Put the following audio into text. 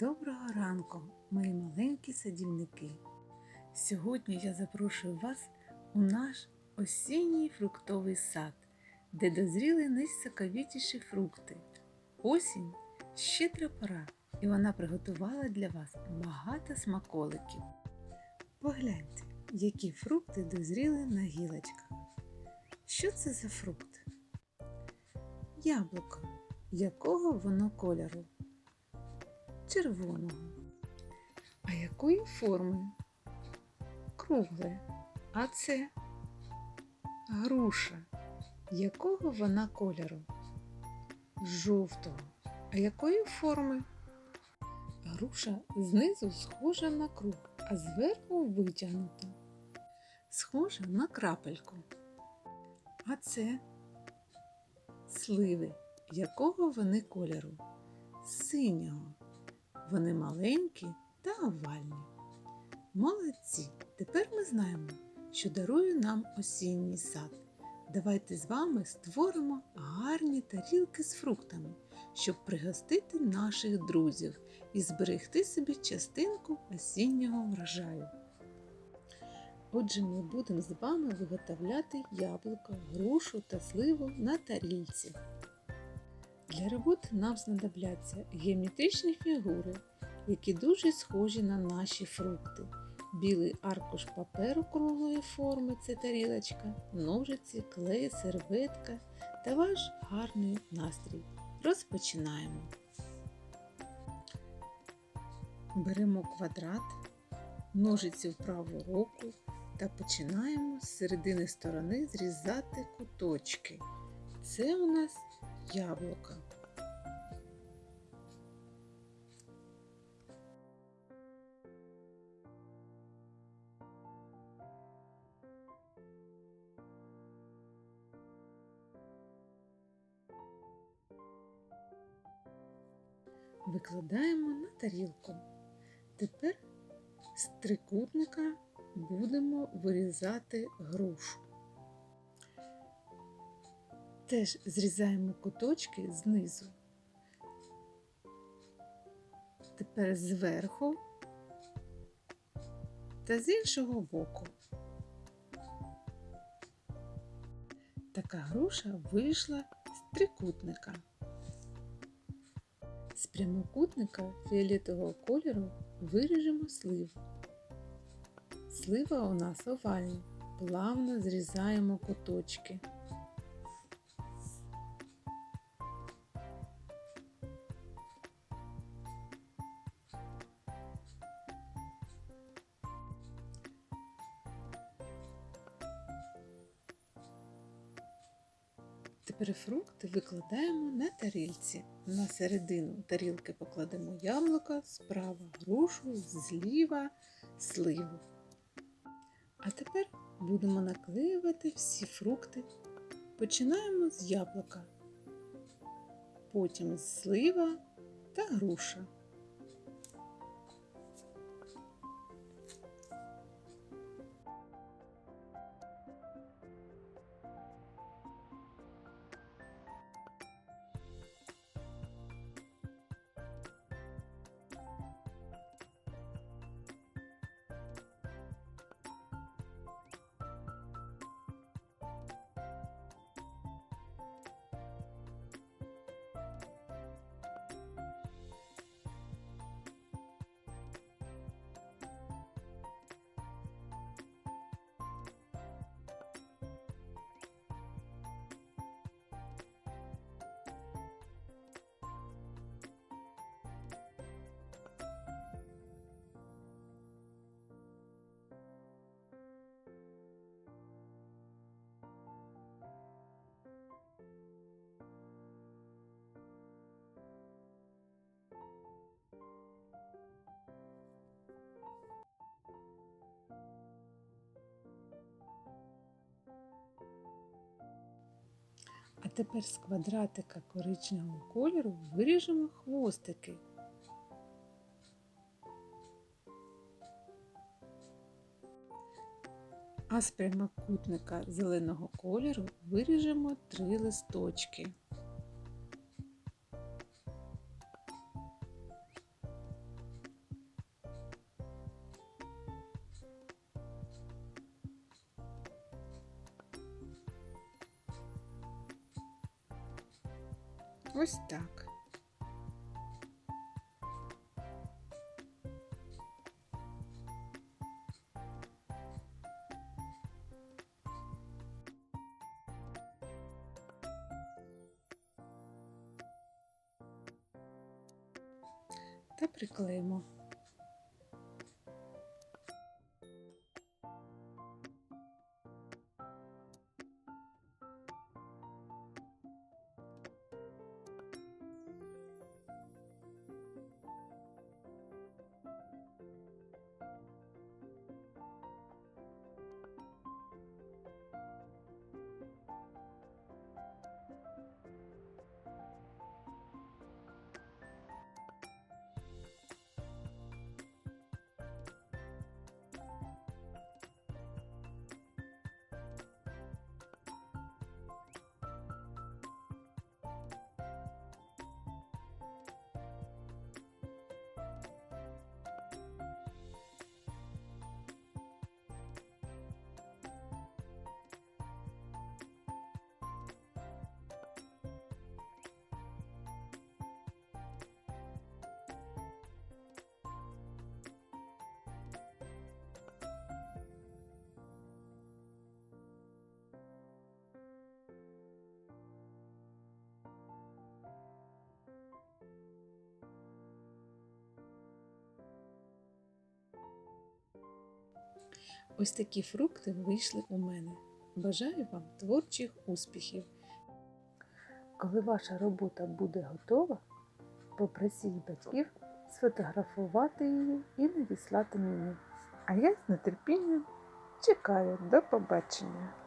Доброго ранку, мої маленькі садівники! Сьогодні я запрошую вас у наш осінній фруктовий сад, де дозріли найсоковітіші фрукти. Осінь щедра пора, і вона приготувала для вас багато смаколиків. Погляньте, які фрукти дозріли на гілочках. Що це за фрукт? Яблуко. Якого воно кольору? Червоного. А якої форми? Кругле. А це груша. Якого вона кольору? Жовтого. А якої форми? Груша знизу схожа на круг, а зверху витягнута. Схожа на крапельку. А це сливи. Якого вони кольору? Синього. Вони маленькі та овальні. Молодці! Тепер ми знаємо, що дарує нам осінній сад. Давайте з вами створимо гарні тарілки з фруктами, щоб пригостити наших друзів і зберегти собі частинку осіннього врожаю. Отже, ми будемо з вами виготовляти яблуко, грушу та сливу на тарілці. Для роботи нам знадобляться геометричні фігури, які дуже схожі на наші фрукти. Білий аркуш паперу круглої форми це тарілочка, ножиці, клей, серветка та ваш гарний настрій. Розпочинаємо. Беремо квадрат, ножиці в праву руку та починаємо з середини сторони зрізати куточки. Це у нас яблука. Викладаємо на тарілку. Тепер з трикутника будемо вирізати грушу. Теж зрізаємо куточки знизу. Тепер зверху та з іншого боку. Така груша вийшла з трикутника. З прямокутника фіолетового кольору виріжемо сливу. Слива у нас овальна, плавно зрізаємо куточки. Тепер фрукти викладаємо на тарілці. На середину тарілки покладемо яблука, справа грушу, зліва сливу. А тепер будемо наклеювати всі фрукти. Починаємо з яблука, потім з слива та груша. Тепер з квадратика коричневого кольору виріжемо хвостики. А з прямокутника зеленого кольору виріжемо три листочки. Ось так. Та приклеїмо. Ось такі фрукти вийшли у мене. Бажаю вам творчих успіхів. Коли ваша робота буде готова, попросіть батьків сфотографувати її і надіслати мені. А я з нетерпінням чекаю. До побачення!